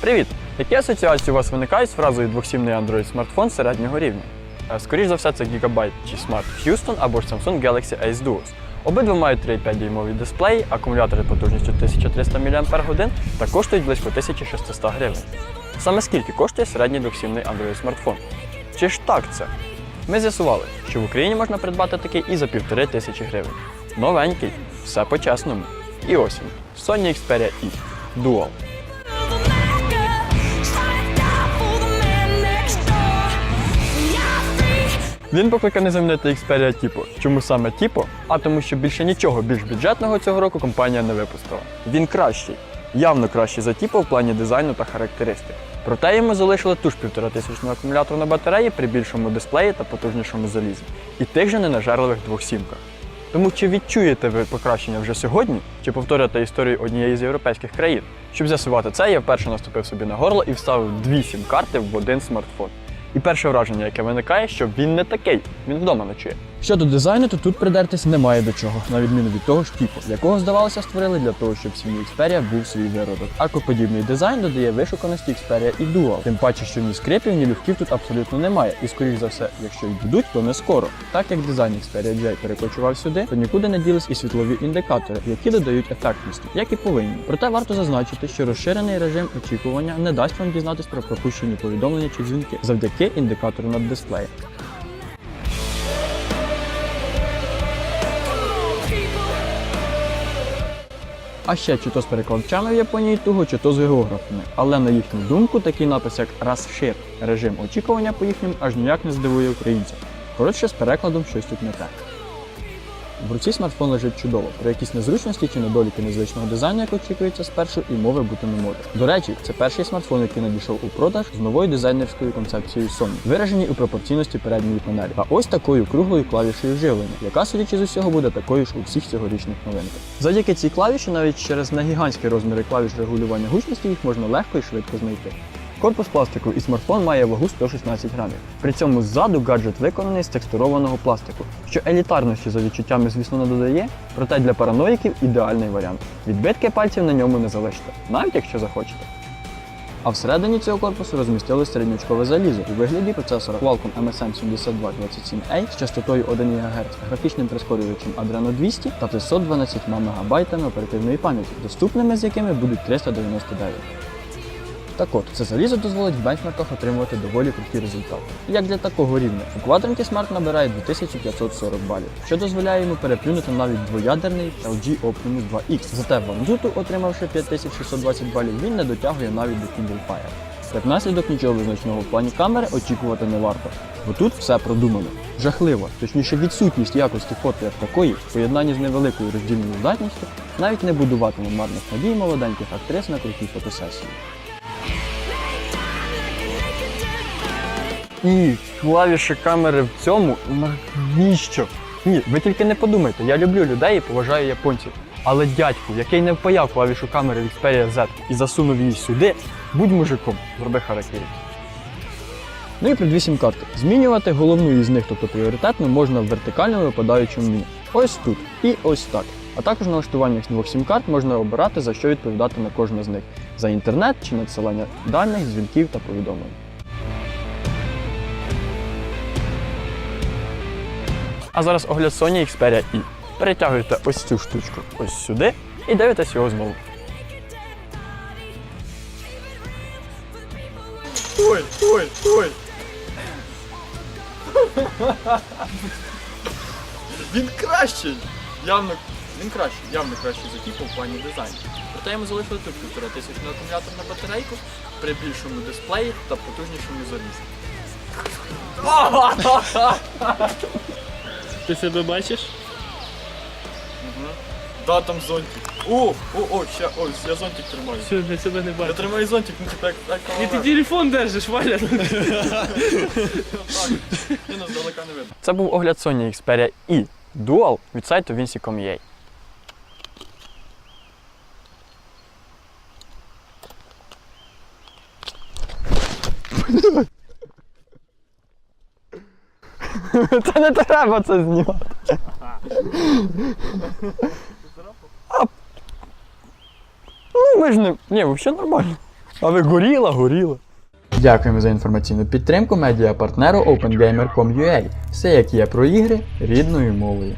Привіт! Які асоціації у вас виникають з фразою двохсімний Android смартфон середнього рівня? Е, Скоріш за все, це Gigabyte чи Smart Houston або ж Samsung Galaxy Ace Duos. Обидва мають 3,5 дюймові дисплеї, акумулятори потужністю 1300 мАч та коштують близько 1600 гривень. Саме скільки коштує середній двохсімний Android смартфон? Чи ж так це? Ми з'ясували, що в Україні можна придбати такий і за півтори тисячі гривень. Новенький, все по-чесному. І ось він Sony Xperia E Dual. Він покликаний замінити Xperia Tipo. Чому саме Tipo? А тому, що більше нічого більш бюджетного цього року компанія не випустила. Він кращий, явно кращий за Tipo в плані дизайну та характеристик. Проте йому залишили ту ж півторатисячну акумулятор на батареї при більшому дисплеї та потужнішому залізі. І тих же ненажерливих двох сімках. Тому чи відчуєте ви покращення вже сьогодні, чи повторите історію однієї з європейських країн? Щоб з'ясувати це, я вперше наступив собі на горло і вставив дві сім-карти в один смартфон. І перше враження, яке виникає, що він не такий, він вдома ночує. Щодо дизайну, то тут придертись немає до чого, на відміну від того ж типу, якого здавалося створили для того, щоб сім'ї Xperia був свій виродок. Аркоподібний дизайн додає вишуканості Xperia і Dual. Тим паче, що ні скрипів, ні люфтів тут абсолютно немає. І скоріш за все, якщо й будуть, то не скоро. Так як дизайн Xperia J перекочував сюди, то нікуди не ділись і світлові індикатори, які додають ефектності, як і повинні. Проте варто зазначити, що розширений режим очікування не дасть вам дізнатись про пропущені повідомлення чи дзвінки завдяки індикатору над дисплеєм. А ще чи то з перекладачами в Японії туго, чи то з географами. Але на їхню думку, такий напис як «Расшир» режим очікування по їхнім аж ніяк не здивує українців. Коротше, з перекладом щось тут не так. В руці смартфон лежить чудово. Про якісь незручності чи недоліки незвичного дизайну, як очікується спершу, і мови бути не може. До речі, це перший смартфон, який надійшов у продаж з новою дизайнерською концепцією Sony, вираженій у пропорційності передньої панелі, та ось такою круглою клавішею живлення, яка, судячи з усього, буде такою ж у всіх цьогорічних новинках. Завдяки цій клавіші, навіть через негігантські розміри клавіш регулювання гучності, їх можна легко і швидко знайти. Корпус пластику і смартфон має вагу 116 грамів. При цьому ззаду гаджет виконаний з текстурованого пластику, що елітарності за відчуттями, звісно, не додає, проте для параноїків ідеальний варіант. Відбитки пальців на ньому не залишите, навіть якщо захочете. А всередині цього корпусу розмістили середнячкове залізо у вигляді процесора Qualcomm MSM 7227A з частотою 1 ГГц, графічним прискорювачем Adreno 200 та 512 МБ оперативної пам'яті, доступними з якими будуть 399. Так от, це залізо дозволить в бенчмарках отримувати доволі круті результати. Як для такого рівня, у квадранті Smart набирає 2540 балів, що дозволяє йому переплюнути навіть двоядерний LG Optimus 2X. Зате в Antutu, отримавши 5620 балів, він не дотягує навіть до Kindle Fire. Як наслідок нічого визначного в плані камери очікувати не варто, бо тут все продумано. Жахливо, точніше відсутність якості фото як такої, в поєднанні з невеликою роздільною здатністю, навіть не будуватиме марних надій молоденьких актрис на крутій фотосесії. І клавіші камери в цьому навіщо? Ні, ви тільки не подумайте, я люблю людей і поважаю японців. Але дядьку, який не впаяв клавішу камери в Xperia Z і засунув її сюди, будь мужиком, зроби характері. Ну і предві сім-карти. Змінювати головну із них, тобто пріоритетну, можна в вертикальному випадаючому меню. Ось тут і ось так. А також налаштування двох сім-карт можна обирати, за що відповідати на кожну з них: за інтернет чи надсилання даних, дзвінків та повідомлень. А зараз огляд Sony Xperia E. Перетягуєте ось цю штучку ось сюди і дивитесь його знову. Ой, ой, ой. Він кращий! Явно, він кращий, явно кращий за типу в плані дизайну. Проте йому залишили тут півтора тисячну акумулятор на батарейку при більшому дисплеї та потужнішому залізі. Ти себе бачиш? Да, там зонтик. О, о, о, ща, ось, я зонтик тримаю. Що, я себе не Я бачу. тримаю зонтик, ну типа як так. І ти телефон держиш, Валя. Він нас далека не видно. Це був огляд Sony Xperia E Dual від сайту Vinci.com.ua. Та не треба це знімати. А, Ну, ми ж не. Ні, взагалі нормально. А ви горіла, горіла. Дякуємо за інформаційну підтримку медіапартнеру OpenGamer.com.ua. Все як є про ігри рідною мовою.